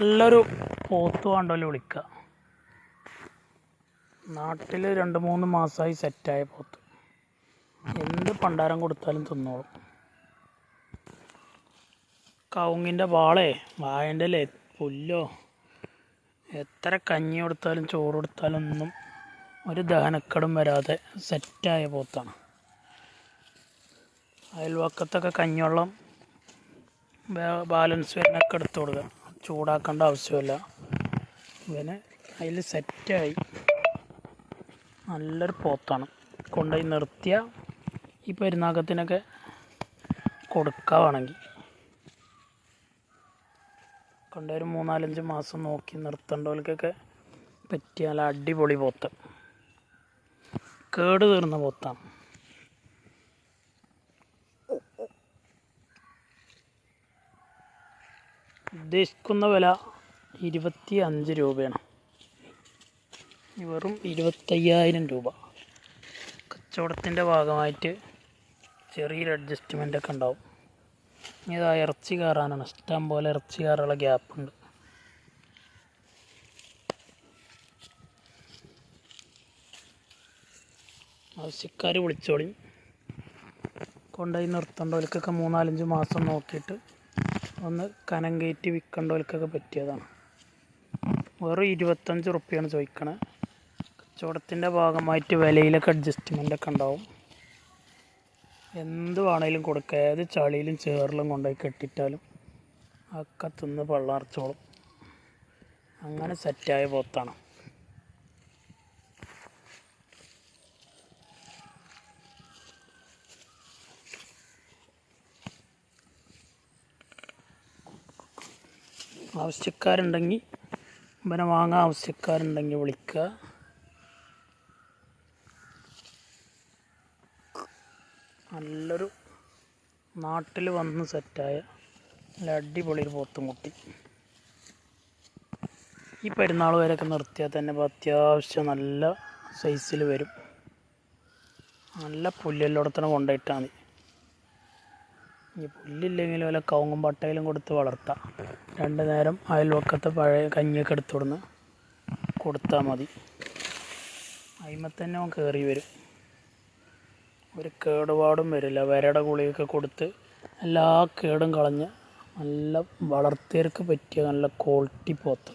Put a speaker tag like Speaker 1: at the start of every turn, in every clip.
Speaker 1: നല്ലൊരു പോത്ത് വേണ്ടല്ലോ വിളിക്കുക നാട്ടിൽ രണ്ട് മൂന്ന് മാസമായി സെറ്റായ പോത്ത്. എന്ത് പണ്ടാരം കൊടുത്താലും തിന്നോളും. കവുങ്ങിന്റെ വാളേ വായന്റെ ഇല പുല്ലോ എത്ര കഞ്ഞി കൊടുത്താലും ചോറ് കൊടുത്താലും ഒന്നും ഒരു ദഹനക്കടും വരാതെ സെറ്റായ പോത്താണ്. അയൽവക്കത്തൊക്കെ കഞ്ഞിവെള്ളം ബാലൻസ് വരുന്നൊക്കെ എടുത്തു കൊടുക്കുക. ചൂടാക്കേണ്ട ആവശ്യമില്ല. പിന്നെ അതിൽ സെറ്റായി. നല്ലൊരു പോത്താണ്. കൊണ്ടുപോയി നിർത്തിയ ഈ പെരുന്നാക്കത്തിനൊക്കെ കൊടുക്കാവാണെങ്കിൽ കൊണ്ടൊരു മൂന്നാലഞ്ച് മാസം നോക്കി നിർത്തേണ്ടവർക്കൊക്കെ പറ്റിയ നല്ല അടിപൊളി പോത്ത്. കേട് തീർന്ന പോത്താണ്. ഉദ്ദേശിക്കുന്ന വില ഇരുപത്തി അഞ്ച് രൂപയാണ് വെറും ഇരുപത്തയ്യായിരം രൂപ. കച്ചവടത്തിന്റെ ഭാഗമായിട്ട് ചെറിയൊരു അഡ്ജസ്റ്റ്മെന്റ് ഒക്കെ ഉണ്ടാവും. ഇതാ ഇറച്ചി കയറാനാണ്. ഇഷ്ടം പോലെ ഇറച്ചി കയറാനുള്ള ഗ്യാപ്പുണ്ട് ആവശ്യക്കാർ വിളിച്ചോളി. കൊണ്ടുപോയി നിർത്തേണ്ടവർക്കൊക്കെ മൂന്നാലഞ്ച് മാസം നോക്കിയിട്ട് ഒന്ന് കനം കയറ്റി വിൽക്കേണ്ടവർക്കൊക്കെ പറ്റിയതാണ്. വെറും ഇരുപത്തഞ്ച് റുപ്യാണ് ചോദിക്കണത് കച്ചവടത്തിന്റെ ഭാഗമായിട്ട് വിലയിലൊക്കെ അഡ്ജസ്റ്റ്മെന്റ് ഒക്കെ ഉണ്ടാവും. എന്ത് വേണേലും കൊടുക്കുക ഏത് ചളിയിലും ചേറിലും കൊണ്ടുപോയി കെട്ടിട്ടാലും ഒക്കെ തിന്ന് പള്ളർച്ചോളും. അങ്ങനെ സെറ്റായ പോത്താണ്. ആവശ്യക്കാരുണ്ടെങ്കിൽ ഇവനെ വാങ്ങാൻ ആവശ്യക്കാരുണ്ടെങ്കിൽ വിളിക്കുക നല്ലൊരു നാട്ടിൽ വന്ന് സെറ്റായ നല്ല അടിപൊളി ഒരു പോത്തും കുട്ടി. ഈ പെരുന്നാൾ വരെയൊക്കെ നിർത്തിയാൽ തന്നെ ഇപ്പോൾ അത്യാവശ്യം നല്ല സൈസിൽ വരും. നല്ല പുല്ലെല്ലോടത്തന്നെ കൊണ്ടുപോയിട്ടാൽ ഈ പുല്ലില്ലെങ്കിൽ വല്ല കവുങ്ങും പട്ടയിലും കൊടുത്ത് വളർത്താം. രണ്ട് നേരം അയൽവക്കത്തെ പഴയ കഞ്ഞിയൊക്കെ എടുത്തുകൊടുന്ന് കൊടുത്താൽ മതി. അതിമ തന്നെ അവൻ കയറി വരും. ഒരു കേടുപാടും വരില്ല. വരയുടെ ഗുളികയൊക്കെ കൊടുത്ത് എല്ലാ കേടും കളഞ്ഞ് നല്ല വളർത്തിയർക്ക് പറ്റിയ നല്ല ക്വാളിറ്റി പോത്ത്.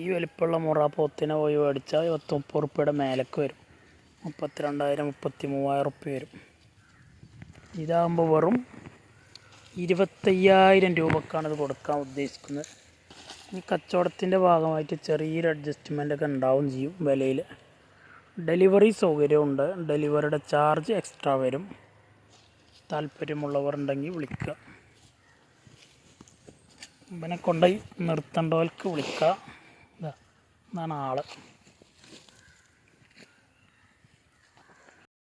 Speaker 1: ഈ വലിപ്പമുള്ള മുറ പോത്തിനെ പോയി മേടിച്ചാൽ പത്ത് മുപ്പത് ഉറുപ്പ്യയുടെ മേലേക്ക് വരും. മുപ്പത്തിരണ്ടായിരം മുപ്പത്തി മൂവായിരം ഉറുപ്പ്യ വരും. ഇതാകുമ്പോൾ വെറും ഇരുപത്തയ്യായിരം രൂപക്കാണ് ഇത് കൊടുക്കാൻ ഉദ്ദേശിക്കുന്നത്. ഈ കച്ചവടത്തിന്റെ ഭാഗമായിട്ട് ചെറിയൊരു അഡ്ജസ്റ്റ്മെന്റ് ഒക്കെ ഉണ്ടാവും ചെയ്യും വിലയിൽ ഡെലിവറി സൗകര്യമുണ്ട് ഡെലിവറിയുടെ ചാർജ് എക്സ്ട്രാ വരും. താല്പര്യമുള്ളവർ ഉണ്ടെങ്കിൽ വിളിക്കുക. ഇവനെ കൊണ്ടുപോയി നിർത്തേണ്ടവർക്ക് വിളിക്കുക എന്നാണ് ആൾ.